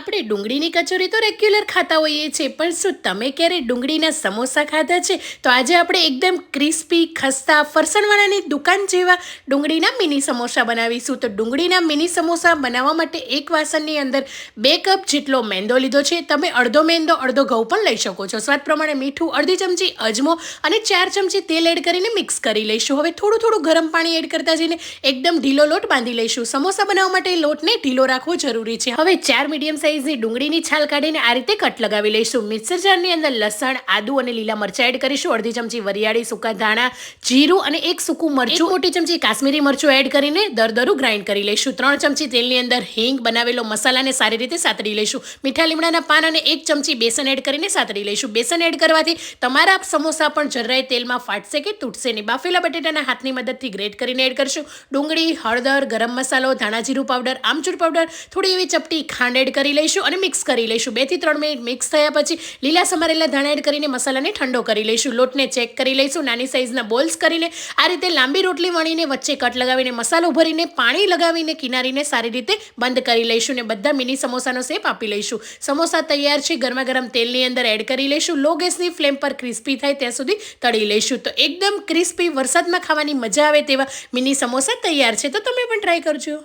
આપણે ડુંગળીની કચોરી તો રેગ્યુલર ખાતા હોઈએ છીએ, પણ શું તમે ક્યારે ડુંગળીના સમોસા ખાધા છે? તો આજે આપણે એકદમ ક્રિસ્પી ખસ્તા, ફરસાણવાળાની દુકાન જેવા ડુંગળીના મિની સમોસા બનાવીશું. તો ડુંગળીના મિની સમોસા બનાવવા માટે એક વાસણની અંદર બે કપ જેટલો મેંદો લીધો છે. તમે અડધો મેંદો, અડધો ઘઉં પણ લઈ શકો છો. સ્વાદ પ્રમાણે મીઠું, અડધી ચમચી અજમો અને ચાર ચમચી તેલ એડ કરીને મિક્સ કરી લઈશું. હવે થોડું થોડું ગરમ પાણી એડ કરતા જઈને એકદમ ઢીલો લોટ બાંધી લઈશું. સમોસા બનાવવા માટે લોટને ઢીલો રાખવો જરૂરી છે. હવે ચાર મીડિયમ સાઇઝની ડુંગળીની છાલ કાઢીને આ રીતે કટ લગાવી લઈશું. મિક્સર જારની અંદર લસણ, આદુ અને લીલા મરચાં એડ કરીશું. અડધી ચમચી વરિયાળી સૂકા ધાણા, જીરું અને એક સૂકું મરચું. મોટી ચમચી કાશ્મીરી મરચું એડ કરીને દરદરું ગ્રાઇન્ડ કરી લઈશું. ત્રણ ચમચી તેલની અંદર હિંગ બનાવેલો મસાલાને સારી રીતે સાતડી લઈશું. મીઠા લીમડાના પાન અને એક ચમચી બેસન એડ કરીને સાતડી લઈશું. બેસન એડ કરવાથી તમારા સમોસા પણ જરાય તેલમાં ફાટશે કે તૂટશે નહીં. બાફેલા બટેટાના હાથની મદદથી ગ્રેટ કરીને એડ કરશું. ડુંગળી, હળદર, ગરમ મસાલો, ધાણા જીરું પાવડર, આમચૂર પાવડર, થોડી એવી ચપટી ખાંડ એડ કરી લઈશું અને મિક્સ કરી લઈશું. બેથી ત્રણ મિનિટ મિક્સ થયા પછી લીલા સમારેલા ધાણા એડ કરીને મસાલાને ઠંડો કરી લઈશું. લોટને ચેક કરી લઈશું, નાની સાઇઝના બોલ્સ કરીને. આ રીતે લાંબી રોટલી વણીને વચ્ચે કટ લગાવીને મસાલો ભરીને પાણી લગાવીને કિનારીને સારી રીતે બંધ કરી લઈશું ને બધા મિની સમોસાનો શેપ આપી લઈશું. સમોસા તૈયાર છે ગરમા ગરમ તેલની અંદર એડ કરી લઈશું. લો ગેસની ફ્લેમ પર ક્રિસ્પી થાય ત્યાં સુધી તળી લઈશું. તો એકદમ ક્રિસ્પી વરસાદમાં ખાવાની મજા આવે તેવા મિની સમોસા તૈયાર છે. તો તમે પણ ટ્રાય કરજો.